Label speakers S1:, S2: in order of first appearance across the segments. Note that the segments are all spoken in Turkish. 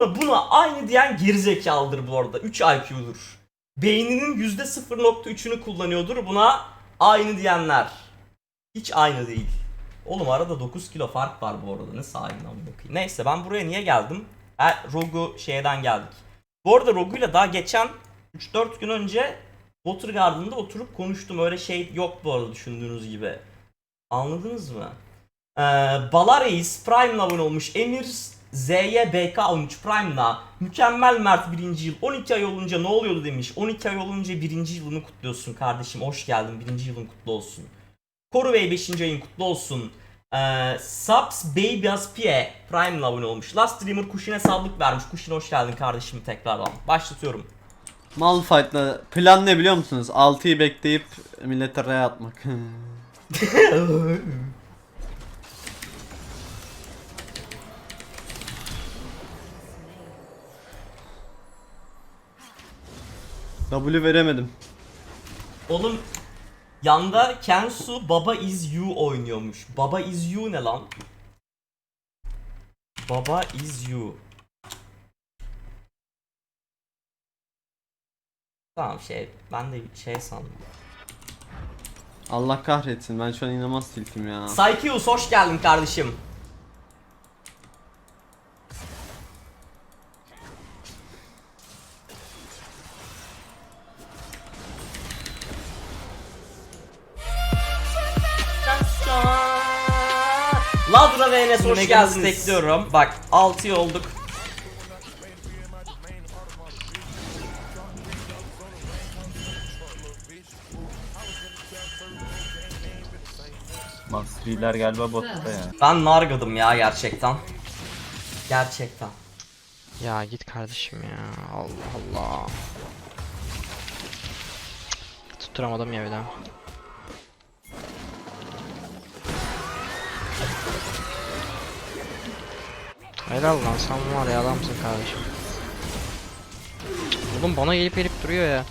S1: Buna aynı diyen gerizekalıdır bu arada. 3 IQ'dur. Beyninin %0.3'ünü kullanıyordur. Buna aynı diyenler. Hiç aynı değil. Oğlum arada 9 kilo fark var bu arada. Ne sahibinden bakayım. Neyse ben buraya niye geldim? Ha, Rogu şeyden geldik. Bu arada Rogu'yla daha geçen 3-4 gün önce Water Garden'da oturup konuştum. Öyle şey yok bu arada düşündüğünüz gibi. Anladınız mı? Ee, Bala Reis Prime'la abone olmuş. Emir Z'ye BK 13 Prime'la. Mükemmel Mert 1. yıl. 12 ay olunca ne oluyordu demiş. 12 ay olunca 1. yılını kutluyorsun kardeşim. Hoş geldin. 1. yılın kutlu olsun. Koru Bey 5. ayın kutlu olsun. Ee, Subs Baby Aspie Prime'la abone olmuş. Last Dreamer Kuşin'e sablık vermiş. Kuşin hoş geldin kardeşim tekrardan. Başlatıyorum.
S2: Malphite'la plan ne biliyor musunuz? 6'yı bekleyip millete R'ye atmak. W veremedim.
S1: Oğlum yanda Kensu Baba Is You oynuyormuş. Baba Is You ne lan? Baba Is You. Tamam şey ben de şey sandım.
S2: Allah kahretsin ben şu an inanılmaz tiltim ya.
S1: Psycheus hoş geldin kardeşim. Ladra ve Enes hoş
S2: geldiniz?
S1: bekliyorum. Bak 6 olduk.
S3: Mastriler galiba botta ya.
S1: Ben nargadım ya gerçekten. Gerçekten.
S4: Ya git kardeşim ya. Allah Allah. Tutturamadım ya bir daha. Helal lan sen var ya adamsın kardeşim. Oğlum bana gelip gelip duruyor ya.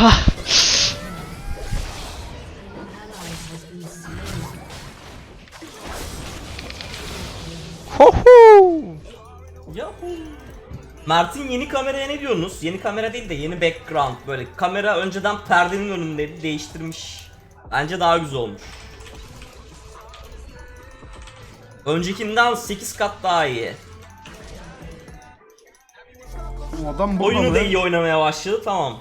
S4: Hohu!
S1: Mert'in yeni kameraya ne diyorsunuz? Yeni kamera değil de yeni background böyle kamera önceden perdenin önünde değiştirmiş. Bence daha güzel olmuş. Öncekinden 8 kat daha iyi.
S5: Adam
S1: Oyunu da iyi oynamaya başladı tamam.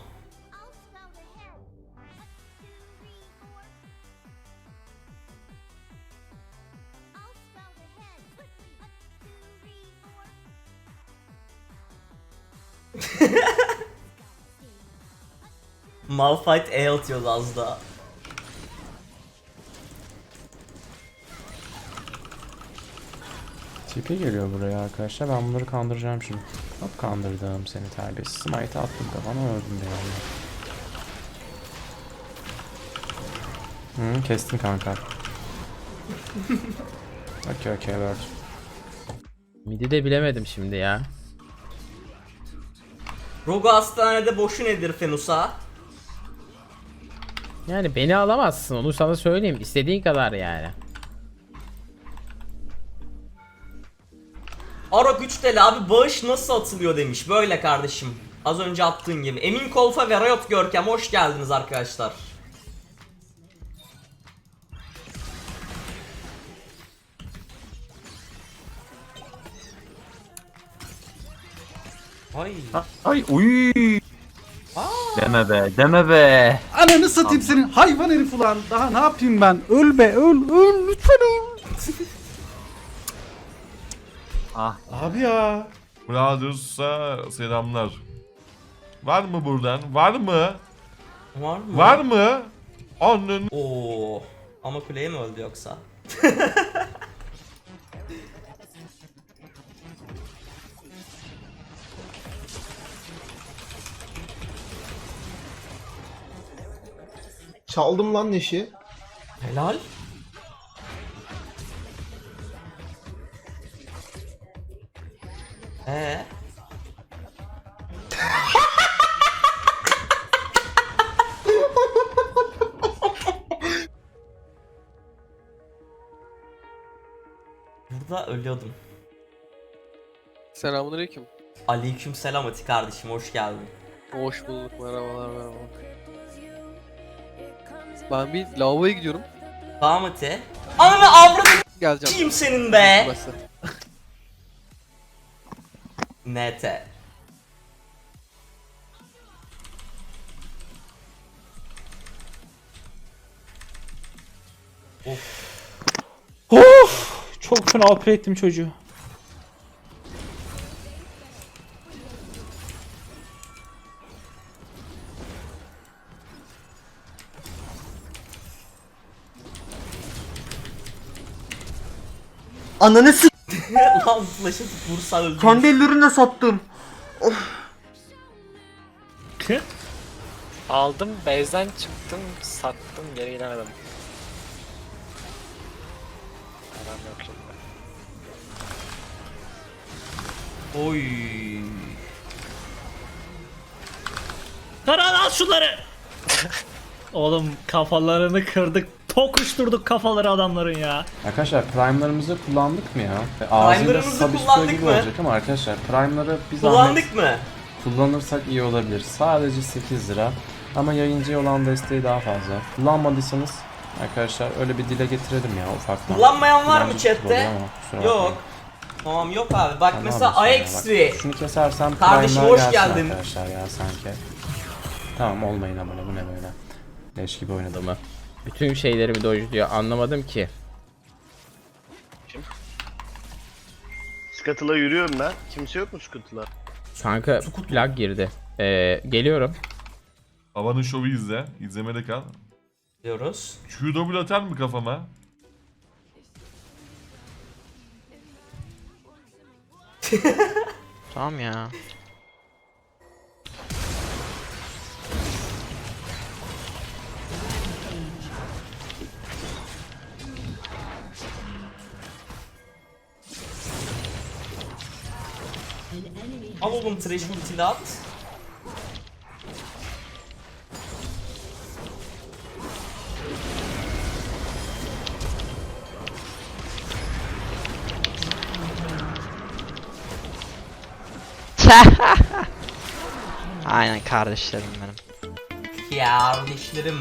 S1: Malphite E atıyordu az daha.
S5: TP geliyor buraya arkadaşlar. Ben bunları kandıracağım şimdi. Hop kandırdım seni terbiyesiz. Smite attım kafana öldüm de yani. Hı, kestin kanka. okey okey word.
S6: Midi de bilemedim şimdi ya.
S1: Rogu hastanede boşu nedir Fenus'a?
S6: Yani beni alamazsın onu sana söyleyeyim. İstediğin kadar yani.
S1: Arok 3 TL abi bağış nasıl atılıyor demiş. Böyle kardeşim. Az önce attığın gibi. Emin Kolfa ve Riot Görkem hoş geldiniz arkadaşlar. Ay.
S3: Ay uy. Deme be, deme be.
S7: Ananı satayım senin hayvan herif ulan. Daha ne yapayım ben? Öl be öl öl lütfen öl.
S3: Ah,
S7: Abi ya.
S8: Brothers'a selamlar. Var mı buradan? Var mı?
S1: Var mı?
S8: Var mı? Onun
S1: Oo. Ama kuleye mi öldü yoksa?
S9: Çaldım lan Neş'i.
S1: Helal. Ee. Burada ölüyordum.
S9: Selamünaleyküm.
S1: Aleyküm selam Ati kardeşim hoş geldin.
S9: Hoş bulduk merhabalar merhabalar. Ben bir lavaboya gidiyorum.
S1: Tamam Ati. Ananı avradını
S9: Geleceğim.
S1: kim senin be?
S9: Burası.
S1: NT.
S5: Of! Çok fena alper ettim çocuğu.
S2: Ananı s***
S1: Lan flash atıp vursa öldüm.
S2: kendi ellerimle sattım.
S10: Aldım, base'den çıktım, sattım, geri gidemedim. Param yok şimdi.
S1: Oy.
S11: Karan al şunları. Oğlum kafalarını kırdık. Tokuşturduk kafaları adamların ya.
S5: Arkadaşlar prime'larımızı kullandık mı ya? Ve Ağzıyla
S1: Prime'larımızı
S5: sub
S1: kullandık
S5: gibi
S1: mı?
S5: olacak ama arkadaşlar prime'ları zahmet
S1: Kullandık mı?
S5: kullanırsak iyi olabilir. Sadece 8 lira. Ama yayıncıya olan desteği daha fazla. Kullanmadıysanız arkadaşlar öyle bir dile getirelim ya ufaktan.
S1: Kullanmayan var mı
S5: Birazcık
S1: chatte?
S5: oluyor ama kusura bakmayın.
S1: Yok. Tamam yok abi. Bak
S5: Sen ne
S1: mesela
S5: yapıyorsun ya?
S1: Ajax3.
S5: Bak, Şunu kesersem
S1: Kardeşim,
S5: prime'lar
S1: hoş
S5: gelsin
S1: geldin.
S5: Arkadaşlar ya sanki. Tamam olmayın abone bu ne böyle. Leş gibi oynadım.
S6: Adamı. Bütün şeylerimi dojluyor anlamadım ki.
S12: Scuttle'a yürüyorum ben. Kimse yok mu Scuttle'a?
S6: Kanka lag girdi. Ee, geliyorum.
S8: Havanın şovu izle. İzlemede kal.
S1: Diyoruz.
S8: QW atar mı kafama?
S10: Tamam ya.
S1: Al oğlum trash ultili at.
S10: Aynen kardeşlerim benim.
S1: Kardeşlerim.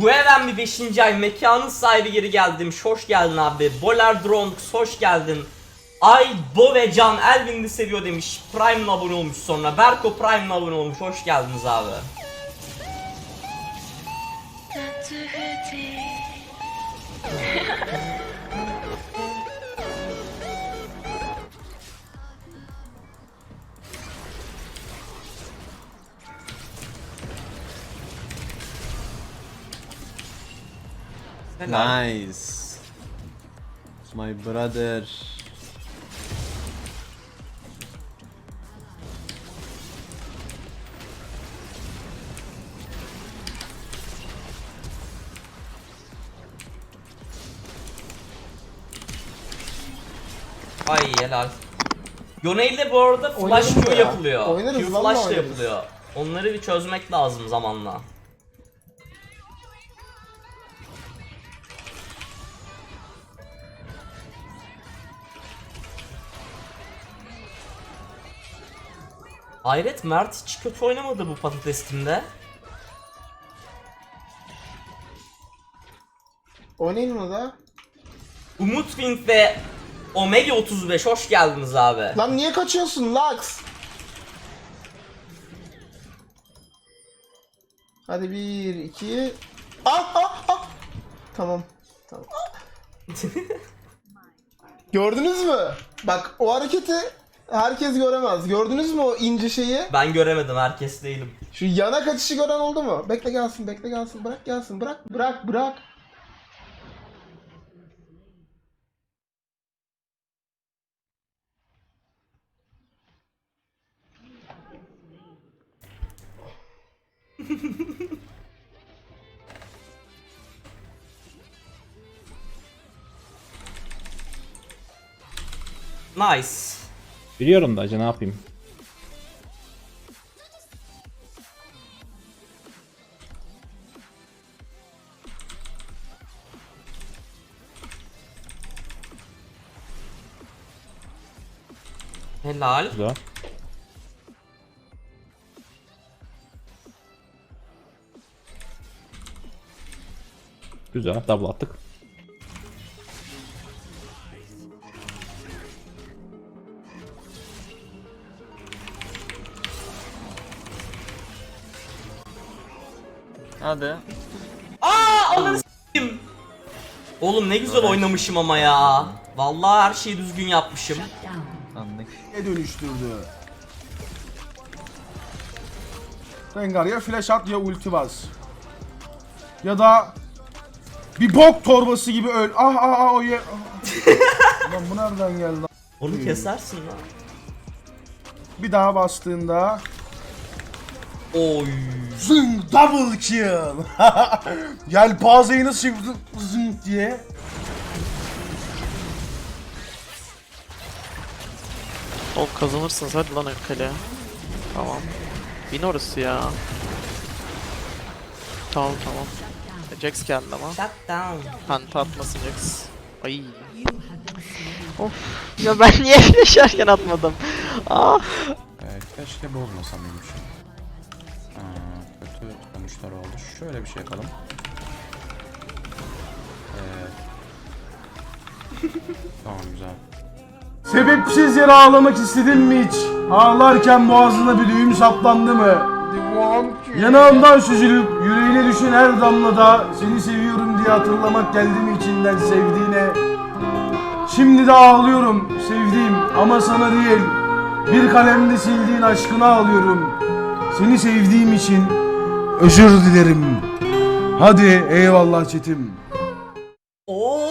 S1: Gueven bir 5. ay mekanın sahibi geri geldim. Hoş geldin abi. Boler Dronx hoş geldin. Ay Bo ve Can Elvin'i seviyor demiş. Prime'la abone olmuş sonra. Berko Prime'la abone olmuş. Hoş geldiniz abi.
S2: Nice. My brother.
S1: Ay helal. Yone'yle bu arada flash Q yapılıyor.
S12: Oynarız,
S1: Q
S12: vallahi
S1: flash da
S12: oynarız.
S1: yapılıyor. Onları bir çözmek lazım zamanla. Hayret Mert hiç kötü oynamadı bu patates timde.
S12: Oynayın mı da?
S1: Umut Wind ve Omega 35 hoş geldiniz abi.
S12: Lan niye kaçıyorsun Lux? Hadi bir, iki... Ah ah ah! Tamam. Tamam. Gördünüz mü? Bak o hareketi herkes göremez. Gördünüz mü o ince şeyi?
S1: Ben göremedim herkes değilim.
S12: Şu yana kaçışı gören oldu mu? Bekle gelsin, bekle gelsin. Bırak gelsin. Bırak, bırak, bırak.
S1: Nice.
S5: Biliyorum da acı ne yapayım.
S1: Helal.
S6: Güzel. Güzel. Double attık.
S3: Hadi.
S1: Aa ananı s**eyim. Oğlum ne güzel oynamışım ama ya. Vallahi her şeyi düzgün yapmışım.
S3: Anlık.
S13: dönüştürdü. Rengar ya flash at ya ulti bas. Ya da bir bok torbası gibi öl. Ah ah ah o ye. Ah. Lan bu nereden geldi? lan?
S1: Onu kesersin lan.
S13: Bir daha bastığında
S1: Oy.
S13: zing double kill. Yelpazeyi nasıl çevirdin zing diye.
S4: O kazanırsınız hadi lan Akkale. Tamam. Bin orası ya. Tamam tamam. Jax geldi ama.
S1: Shut down.
S4: Penta atmasın Jax. Ay. Of. Ya ben niye yaşarken atmadım? Ah.
S5: Evet, keşke bozmasam iyiymiş. Aa, kötü sonuçlar oldu. Şöyle bir şey yapalım. Evet. tamam güzel.
S13: Sebepsiz yere ağlamak istedin mi hiç? Ağlarken boğazına bir düğüm saplandı mı? Yanağımdan süzülüp yüreğine düşen her damlada seni seviyorum diye hatırlamak geldi mi içinden sevdiğine? Şimdi de ağlıyorum sevdiğim ama sana değil. Bir kalemde sildiğin aşkına ağlıyorum. Seni sevdiğim için özür dilerim. Hadi eyvallah çetim.
S1: Oy.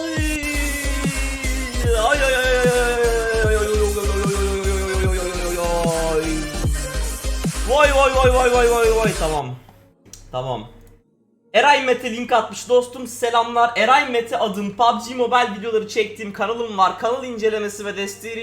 S1: Vay vay vay vay tamam. Tamam. Eray Mete link atmış dostum selamlar. Eray Mete adın PUBG Mobile videoları çektiğim kanalım var. Kanal incelemesi ve desteği